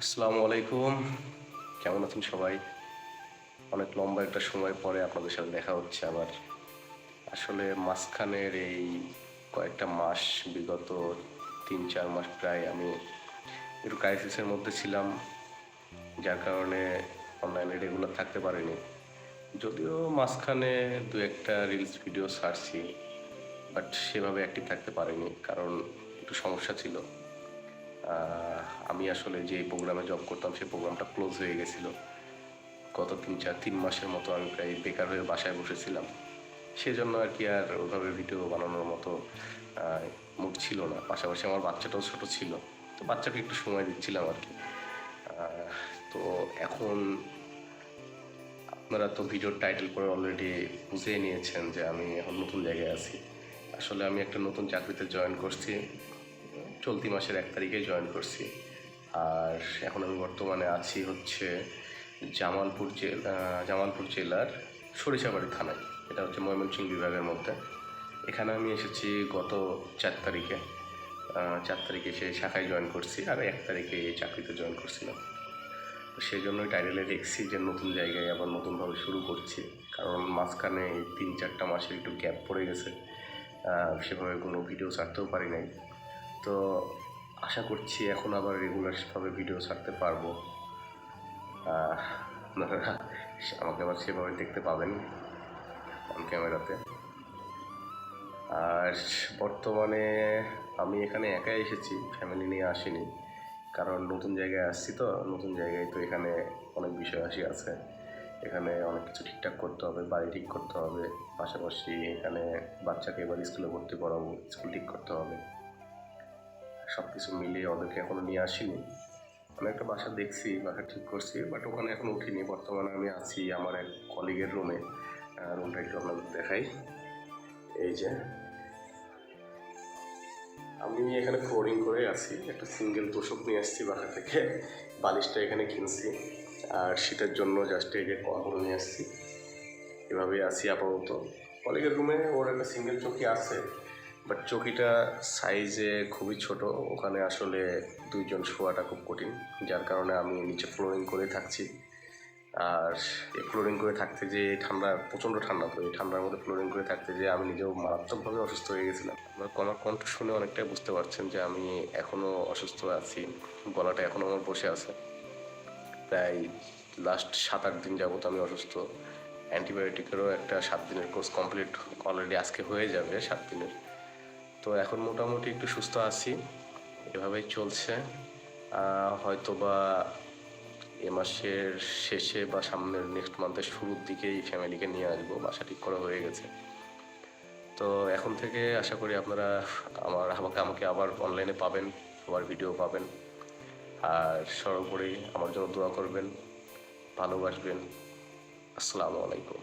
আসসালামু আলাইকুম। কেমন আছেন সবাই? অনেক লম্বা একটা সময় পরে আপনাদের সাথে দেখা হচ্ছে আবার আসলে মাঝখানের এই কয়েকটা মাস, বিগত তিন, চার মাস প্রায় আমি একটু ক্রাইসিসের মধ্যে ছিলাম, যার কারণে অনলাইনে রেগুলার থাকতে পারিনি। যদিও মাঝখানে দু একটা রিলস ভিডিও ছাড়ছি বাট সেভাবে অ্যাক্টিভ থাকতে পারিনি, কারণ একটু সমস্যা ছিল। আমি আসলে যে প্রোগ্রামে জব করতাম সেই প্রোগ্রামটা ক্লোজ হয়ে গেছিল। গত তিন চার, তিন মাসের মতো আমি প্রায় বেকার হয়ে বাসায় বসেছিলাম। সেজন্য আর কি আর ওইভাবে ভিডিও বানানোর মতো মুড ছিল না। পাশাপাশি আমার বাচ্চাটাও ছোট ছিল। তো বাচ্চাকে একটু সময় দিচ্ছিলাম আর কি। তো এখন আপনারা তো ভিডিওর টাইটেল করে অলরেডি বুঝেই নিয়েছেন যে আমি এখন নতুন জায়গায় আছি। আসলে আমি একটা নতুন চাকরিতে জয়েন করছি। চলতি মাসের এক তারিখে জয়েন করছি। আর এখন আমি বর্তমানে আছি হচ্ছে জামালপুর জেলা জামালপুর জেলার সরিষাবাড়ি থানায়। এটা হচ্ছে ময়মনসিংহ বিভাগের মধ্যে। এখানে আমি এসেছি গত চার তারিখে। চার তারিখে এসে শাখায় জয়েন করছি আর এক তারিখে চাকরিতে জয়েন করছিলাম। তো সেই জন্যই টাইটেলে দেখছি যে নতুন জায়গায় আবার নতুনভাবে শুরু করছি। কারণ মাঝখানে তিন চারটা মাসের একটু গ্যাপ পড়ে গেছে। সেভাবে কোনো ভিডিও ছাড়তেও পারি নাই। তো আশা করছি এখন আবার রেগুলারভাবে ভিডিও ছাড়তে পারব। আপনারা আমাকে আবার সেভাবে দেখতে পাবেন অন ক্যামেরাতে আর বর্তমানে আমি এখানে একাই এসেছি ফ্যামিলি নিয়ে আসিনি। কারণ নতুন জায়গায় আসছি তো, নতুন জায়গায় তো এখানে অনেক বিষয় আসি আছে। এখানে অনেক কিছু ঠিকঠাক করতে হবে, বাড়ি ঠিক করতে হবে। পাশাপাশি এখানে বাচ্চাকে এবার স্কুলে ভর্তি করাবো স্কুল ঠিক করতে হবে। সব কিছু মিলিয়ে ওদেরকে এখনও নিয়ে আসিনি। আমি একটা বাসা দেখছি, বাসা ঠিক করছি বাট ওখানে এখন উঠিনি। বর্তমানে আমি আছি আমার এক কলিগের রুমে রুমটা একটু আপনাদের দেখাই। এই যে। আমি এখানে ফ্লোরিং করে আছি, একটা সিঙ্গেল তোষক নিয়ে আসছি বাসা থেকে। বালিশটা এখানে কিনছি, আর শীতের জন্য জাস্ট এই যে কভার নিয়ে আসছি। এভাবেই আছি আপাতত। কলিগের রুমে ওর একটা সিঙ্গেল চৌকি আছে। বাট চৌকিটা সাইজে খুবই ছোট। ওখানে আসলে দুইজন শোয়াটা খুব কঠিন, যার কারণে আমি নিচে ফ্লোরিং করে থাকছি। আর এই ফ্লোরিং করে থাকতে যে ঠান্ডা, প্রচণ্ড ঠান্ডা, তো এই ঠান্ডার মধ্যে ফ্লোরিং করে থাকতে যে আমি নিজেও মারাত্মকভাবে অসুস্থ হয়ে গেছিলাম। আমার আমার কণ্ঠ শুনে অনেকটাই বুঝতে পারছেন যে আমি এখনও অসুস্থ আছি, গলাটা এখনও আমার বসে আছে। প্রায় লাস্ট সাত আট দিন যাবত আমি অসুস্থ। অ্যান্টিবায়োটিকেরও একটা সাত দিনের কোর্স কমপ্লিট অলরেডি আজকে হয়ে যাবে সাত দিনের। তো এখন মোটামুটি একটু সুস্থ আছি। এভাবেই চলছে। হয়তো বা এ মাসের শেষে বা সামনের নেক্সট মান্থের শুরুর দিকেই ফ্যামিলিকে নিয়ে আসব। বাসা ঠিক করা হয়ে গেছে। তো এখন থেকে আশা করি আপনারা আমার, আমাকে আমাকে আবার অনলাইনে পাবেন, আবার ভিডিও পাবেন। আর সর্বোপরি আমার জন্য দোয়া করবেন, ভালোবাসবেন। আসসালামু আলাইকুম।